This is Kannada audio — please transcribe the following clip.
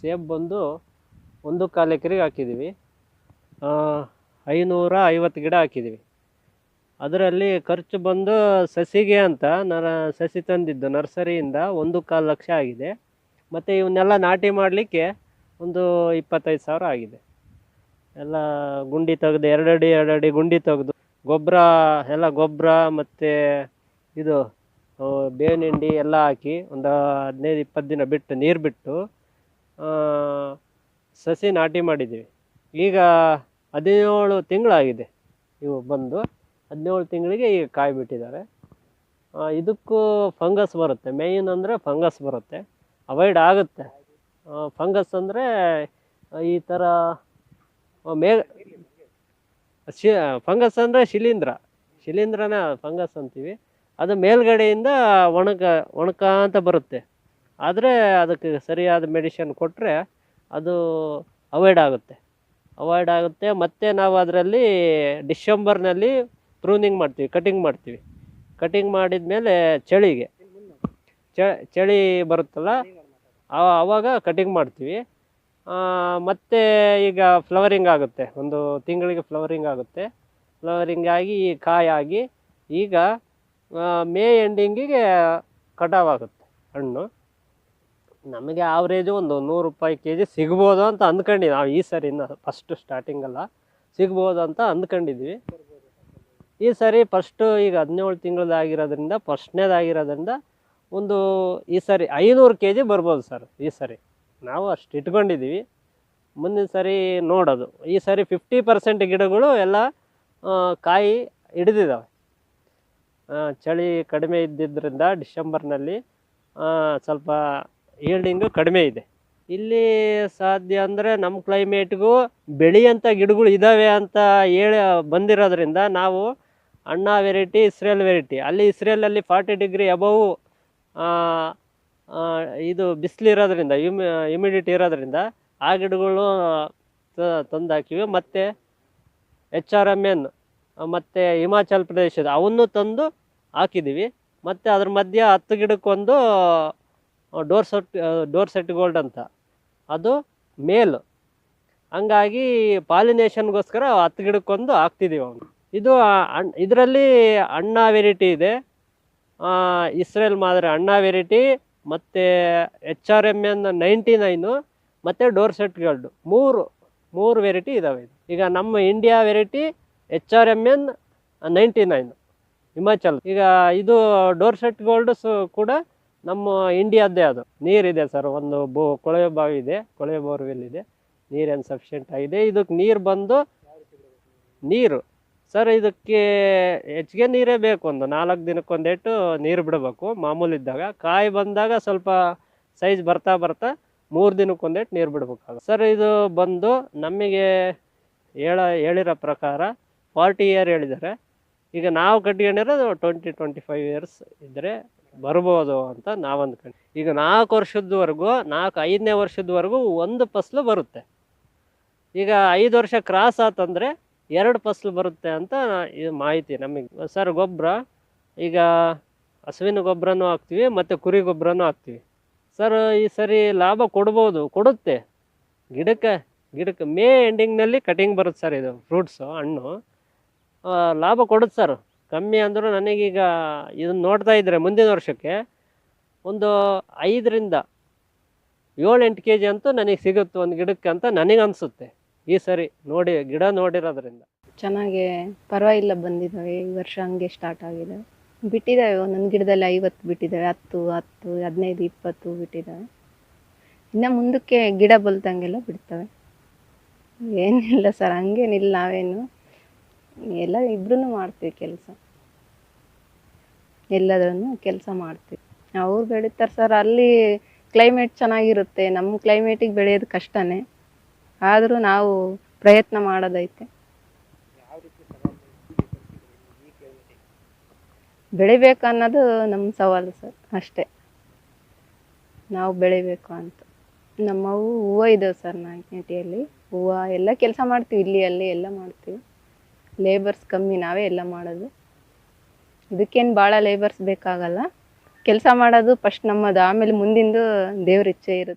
ಸೇಬ್ ಬಂದು ಒಂದು ಕಾಲು ಎಕರೆಗೆ ಹಾಕಿದ್ದೀವಿ. ಐನೂರ ಐವತ್ತು ಗಿಡ ಹಾಕಿದ್ದೀವಿ. ಅದರಲ್ಲಿ ಖರ್ಚು ಬಂದು ಸಸಿಗೆ ಅಂತ ನರ, ಸಸಿ ತಂದಿದ್ದು ನರ್ಸರಿಯಿಂದ ಒಂದು ಕಾಲು ಲಕ್ಷ ಆಗಿದೆ. ಮತ್ತು ಇವನ್ನೆಲ್ಲ ನಾಟಿ ಮಾಡಲಿಕ್ಕೆ ಒಂದು ಇಪ್ಪತ್ತೈದು ಸಾವಿರ ಆಗಿದೆ. ಎಲ್ಲ ಗುಂಡಿ ತೆಗೆದು ಎರಡಡಿ ಎರಡಡಿ ಗುಂಡಿ ತೆಗೆದು ಗೊಬ್ಬರ, ಎಲ್ಲ ಗೊಬ್ಬರ ಮತ್ತು ಇದು ಬೇವಿನ ಹಿಂಡಿ ಎಲ್ಲ ಹಾಕಿ ಒಂದು ಹದಿನೈದು, ಇಪ್ಪತ್ತು ದಿನ ಬಿಟ್ಟು ನೀರು ಬಿಟ್ಟು ಸಸಿ ನಾಟಿ ಮಾಡಿದ್ದೀವಿ. ಈಗ ಹದಿನೇಳು ತಿಂಗಳಾಗಿದೆ. ಇವು ಬಂದು ಹದಿನೇಳು ತಿಂಗಳಿಗೆ ಈಗ ಕಾಯಿ ಬಿಟ್ಟಿದ್ದಾರೆ. ಇದಕ್ಕೂ ಫಂಗಸ್ ಬರುತ್ತೆ. ಮೇಯ್ನ್ ಅಂದರೆ ಫಂಗಸ್ ಬರುತ್ತೆ. ಅವಾಯ್ಡ್ ಆಗುತ್ತೆ. ಫಂಗಸ್ ಅಂದರೆ ಈ ಥರ ಮೇ, ಶಿ, ಫಂಗಸ್ ಅಂದರೆ ಶಿಲೀಂಧ್ರ. ಶಿಲೀಂಧ್ರನ ಫಂಗಸ್ ಅಂತೀವಿ. ಅದು ಮೇಲ್ಗಡೆಯಿಂದ ಒಣಗ, ಒಣಕ ಅಂತ ಬರುತ್ತೆ. ಆದರೆ ಅದಕ್ಕೆ ಸರಿಯಾದ ಮೆಡಿಷನ್ ಕೊಟ್ಟರೆ ಅದು ಅವಾಯ್ಡ್ ಆಗುತ್ತೆ. ಅವಾಯ್ಡ್ ಆಗುತ್ತೆ ಮತ್ತು ನಾವು ಅದರಲ್ಲಿ ಡಿಶೆಂಬರ್ನಲ್ಲಿ ಪ್ರೂನಿಂಗ್ ಮಾಡ್ತೀವಿ ಕಟಿಂಗ್ ಮಾಡ್ತೀವಿ. ಕಟಿಂಗ್ ಮಾಡಿದ ಮೇಲೆ ಚಳಿಗೆ ಚಳಿ ಬರುತ್ತಲ್ಲ ಆವಾಗ ಕಟಿಂಗ್ ಮಾಡ್ತೀವಿ. ಮತ್ತು ಈಗ ಫ್ಲವರಿಂಗ್ ಆಗುತ್ತೆ, ಒಂದು ತಿಂಗಳಿಗೆ ಫ್ಲವರಿಂಗ್ ಆಗುತ್ತೆ. ಫ್ಲವರಿಂಗ್ ಆಗಿ ಕಾಯಾಗಿ ಈಗ ಮೇ ಎಂಡಿಂಗಿಗೆ ಕಟಾವ್ ಆಗುತ್ತೆ ಹಣ್ಣು. ನಮಗೆ ಆವ್ರೇಜು ಒಂದು ನೂರು ರೂಪಾಯಿ ಕೆ ಜಿ ಸಿಗ್ಬೋದು ಅಂತ ಅಂದ್ಕೊಂಡಿದ್ವಿ ನಾವು ಈ ಸರಿ ಇನ್ನು ಫಸ್ಟು ಸ್ಟಾರ್ಟಿಂಗಲ್ಲ ಸಿಗ್ಬೋದು ಅಂತ ಅಂದ್ಕೊಂಡಿದ್ವಿ. ಈ ಸರಿ ಫಸ್ಟು ಈಗ ಹದಿನೇಳು ತಿಂಗಳದಾಗಿರೋದ್ರಿಂದ ಫಸ್ಟ್ನೇದಾಗಿರೋದ್ರಿಂದ ಒಂದು ಈ ಸರಿ ಐನೂರು ಕೆ ಜಿ ಬರ್ಬೋದು ಸರ್ ಈ ಸರಿ. ನಾವು ಅಷ್ಟು ಇಟ್ಕೊಂಡಿದ್ದೀವಿ. ಮುಂದಿನ ಸರಿ ನೋಡೋದು. ಈ ಸರಿ ಫಿಫ್ಟಿ ಪರ್ಸೆಂಟ್ ಗಿಡಗಳು ಎಲ್ಲ ಕಾಯಿ ಹಿಡಿದಿದ್ದಾವೆ ಚಳಿ ಕಡಿಮೆ ಇದ್ದಿದ್ದರಿಂದ ಡಿಸೆಂಬರ್ನಲ್ಲಿ ಸ್ವಲ್ಪ ಈಲ್ಡಿಂಗು ಕಡಿಮೆ ಇದೆ. ಇಲ್ಲಿ ಸಾಧ್ಯ ಅಂದರೆ ನಮ್ಮ ಕ್ಲೈಮೇಟ್ಗೂ ಬೆಳೆಯಂಥ ಗಿಡಗಳು ಇದ್ದಾವೆ ಅಂತ ಹೇಳಿ ಬಂದಿರೋದ್ರಿಂದ ನಾವು ಅಣ್ಣ ವೆರೈಟಿ ಇಸ್ರೇಲ್ ವೆರೈಟಿ ಅಲ್ಲಿ ಇಸ್ರೇಲಲ್ಲಿ ಫಾರ್ಟಿ ಡಿಗ್ರಿ ಅಬವು ಇದು ಬಿಸಿಲಿರೋದ್ರಿಂದ ಇರೋದ್ರಿಂದ ಹ್ಯುಮಿಡಿಟಿ ಇರೋದ್ರಿಂದ ಆ ಗಿಡಗಳು ತಂದು ಹಾಕಿವಿ ಮತ್ತು ಎಚ್ ಆರ್ ಎಂ ಎನ್ ಮತ್ತು ಹಿಮಾಚಲ್ ಪ್ರದೇಶದ ಅವನ್ನು ತಂದು ಹಾಕಿದ್ದೀವಿ. ಮತ್ತು ಅದ್ರ ಮಧ್ಯೆ ಹತ್ತು ಗಿಡಕ್ಕೊಂದು Dorset Dorset gold ಅಂತ. ಅದು ಮೇಲ್. ಹಂಗಾಗಿ ಪಾಲಿನೇಷನ್ಗೋಸ್ಕರ ಹತ್ತು ಗಿಡಕ್ಕೊಂದು ಹಾಕ್ತಿದ್ದೀವಿ ಅವನು. ಇದು ಇದರಲ್ಲಿ ಅಣ್ಣ ವೆರೈಟಿ ಇದೆ. ಇಸ್ರೇಲ್ ಮಾದರಿ ಅಣ್ಣ ವೆರೈಟಿ ಮತ್ತು H R M N ninety nine ಮತ್ತು ಡೋರ್ ಸೆಟ್ ಗೋಲ್ಡು ಮೂರು ಮೂರು ವೆರೈಟಿ ಇದ್ದಾವೆ ಈಗ ನಮ್ಮ India variety H R M N ninety nine Himachal ಈಗ ಇದು ಡೋರ್ ಸೆಟ್ ಗೋಲ್ಡ್ ಸು ಕೂಡ ನಮ್ಮ ಇಂಡಿಯಾದ್ದೇ ಅದು. ನೀರಿದೆ ಸರ್, ಒಂದು ಬೋ, ಕೊಳವೆ ಬಾವಿ ಇದೆ, ಕೊಳವೆ ಬೋರ್ವೆಲ್ ಇದೆ ನೀರೇನು ಸಫಿಷಿಯೆಂಟ್ ಆಗಿದೆ? ಇದಕ್ಕೆ ನೀರು ಬಂದು ನೀರು. ಸರ್, ಇದಕ್ಕೆ ಹೆಚ್ಚಿಗೆ ನೀರೇ ಬೇಕು. ಒಂದು ನಾಲ್ಕು ದಿನಕ್ಕೊಂದೇಟು ನೀರು ಬಿಡಬೇಕು ಮಾಮೂಲಿ ಇದ್ದಾಗ ಕಾಯಿ ಬಂದಾಗ ಸ್ವಲ್ಪ ಸೈಜ್ ಬರ್ತಾ ಬರ್ತಾ ಮೂರು ದಿನಕ್ಕೊಂದೇಟು ನೀರು ಬಿಡ್ಬೇಕಾಗುತ್ತೆ. ಸರ್, ಇದು ಬಂದು ನಮಗೆ ಹೇಳ, ಹೇಳಿರೋ ಪ್ರಕಾರ ಫಾರ್ಟಿ ಇಯರ್ ಹೇಳಿದ್ದಾರೆ. ಈಗ ನಾವು ಕಟ್ಕೊಂಡಿರೋದು ಟ್ವೆಂಟಿ ಟ್ವೆಂಟಿ ಫೈವ್ ಇಯರ್ಸ್ ಇದ್ದರೆ ಬರ್ಬೋದು ಅಂತ ನಾವು ಅಂದ್ಕೊಂಡು, ಈಗ ನಾಲ್ಕು ವರ್ಷದವರೆಗೂ, ನಾಲ್ಕು ಐದನೇ ವರ್ಷದವರೆಗೂ ಒಂದು ಫಸ್ಲು ಬರುತ್ತೆ. ಈಗ ಐದು ವರ್ಷ ಕ್ರಾಸ್ ಆತಂದರೆ ಎರಡು ಫಸ್ಲು ಬರುತ್ತೆ ಅಂತ ಇದು ಮಾಹಿತಿ ನಮಗೆ, ಸರ್ ಗೊಬ್ಬರ ಈಗ ಹಸುವಿನ ಗೊಬ್ಬರನೂ ಹಾಕ್ತೀವಿ ಮತ್ತು ಕುರಿ ಗೊಬ್ಬರನೂ ಹಾಕ್ತೀವಿ. ಸರ್ ಈ ಸರಿ ಲಾಭ ಕೊಡ್ಬೋದು, ಕೊಡುತ್ತೆ. ಗಿಡಕ್ಕೆ ಗಿಡಕ್ಕೆ ಮೇ ಎಂಡಿಂಗ್ನಲ್ಲಿ ಕಟಿಂಗ್ ಬರುತ್ತೆ ಸರ್ ಇದು ಫ್ರೂಟ್ಸು ಹಣ್ಣು. ಲಾಭ ಕೊಡುತ್ತೆ ಸರ್. ಕಮ್ಮಿ ಅಂದರೂ ನನಗೀಗ ಇದನ್ನು ನೋಡ್ತಾ ಇದ್ದರೆ ಮುಂದಿನ ವರ್ಷಕ್ಕೆ ಒಂದು ಐದರಿಂದ ಏಳೆಂಟು ಕೆ ಜಿ ಅಂತೂ ನನಗೆ ಸಿಗುತ್ತೆ ಒಂದು ಗಿಡಕ್ಕೆ ಅಂತ ನನಗೆ ಅನಿಸುತ್ತೆ ಈ ಸರಿ ನೋಡಿ, ಗಿಡ ನೋಡಿರೋದ್ರಿಂದ. ಚೆನ್ನಾಗಿ ಪರವಾಗಿಲ್ಲ ಬಂದಿದ್ದಾವೆ ಈ ವರ್ಷ ಹಂಗೆ ಸ್ಟಾರ್ಟ್ ಆಗಿದೆ. ಬಿಟ್ಟಿದ್ದಾವೆ ಒಂದೊಂದು ಗಿಡದಲ್ಲಿ ಐವತ್ತು ಬಿಟ್ಟಿದ್ದಾವೆ ಹತ್ತು ಹತ್ತು, ಹದಿನೈದು, ಇಪ್ಪತ್ತು ಬಿಟ್ಟಿದ್ದಾವೆ ಇನ್ನು ಮುಂದಕ್ಕೆ ಗಿಡ ಬಲ್ತಂಗೆಲ್ಲ ಬಿಡ್ತವೆ. ಏನಿಲ್ಲ ಸರ್, ಹಂಗೇನಿಲ್ಲ ನಾವೇನು. ಎಲ್ಲ ಇಬ್ರು ಮಾಡ್ತೀವಿ ಕೆಲಸ. ಎಲ್ಲದನ್ನು ಕೆಲಸ ಮಾಡ್ತೀವಿ. ಅವ್ರು ಬೆಳೀತಾರೆ ಸರ್, ಅಲ್ಲಿ ಕ್ಲೈಮೇಟ್ ಚೆನ್ನಾಗಿರುತ್ತೆ. ನಮ್ಮ ಕ್ಲೈಮೇಟಿಗೆ ಬೆಳೆಯೋದು ಕಷ್ಟನೇ. ಆದರೂ ನಾವು ಪ್ರಯತ್ನ ಮಾಡೋದೈತೆ. ಬೆಳಿಬೇಕು ಅನ್ನೋದು ನಮ್ಮ ಸವಾಲು ಸರ್, ಅಷ್ಟೇ. ನಾವು ಬೆಳಿಬೇಕು ಅಂತ. ನಮ್ಮವು ಹೂವು ಇದಾವೆ ಸರ್ ನಾಲ್ಕನೇಟಿಯಲ್ಲಿ ಹೂವು ಎಲ್ಲ ಕೆಲಸ ಮಾಡ್ತೀವಿ, ಇಲ್ಲಿ, ಅಲ್ಲಿ ಎಲ್ಲ ಮಾಡ್ತೀವಿ. ಲೇಬರ್ಸ್ ಕಮ್ಮಿ ನಾವೇ ಎಲ್ಲ ಮಾಡೋದು. ಇದಕ್ಕೇನು ಭಾಳ ಲೇಬರ್ಸ್ ಬೇಕಾಗಲ್ಲ. ಕೆಲಸ ಮಾಡೋದು ಫಸ್ಟ್ ನಮ್ಮದು ಆಮೇಲೆ ಮುಂದಿಂದು ದೇವ್ರ ಇಚ್ಛೆ ಇರುತ್ತೆ.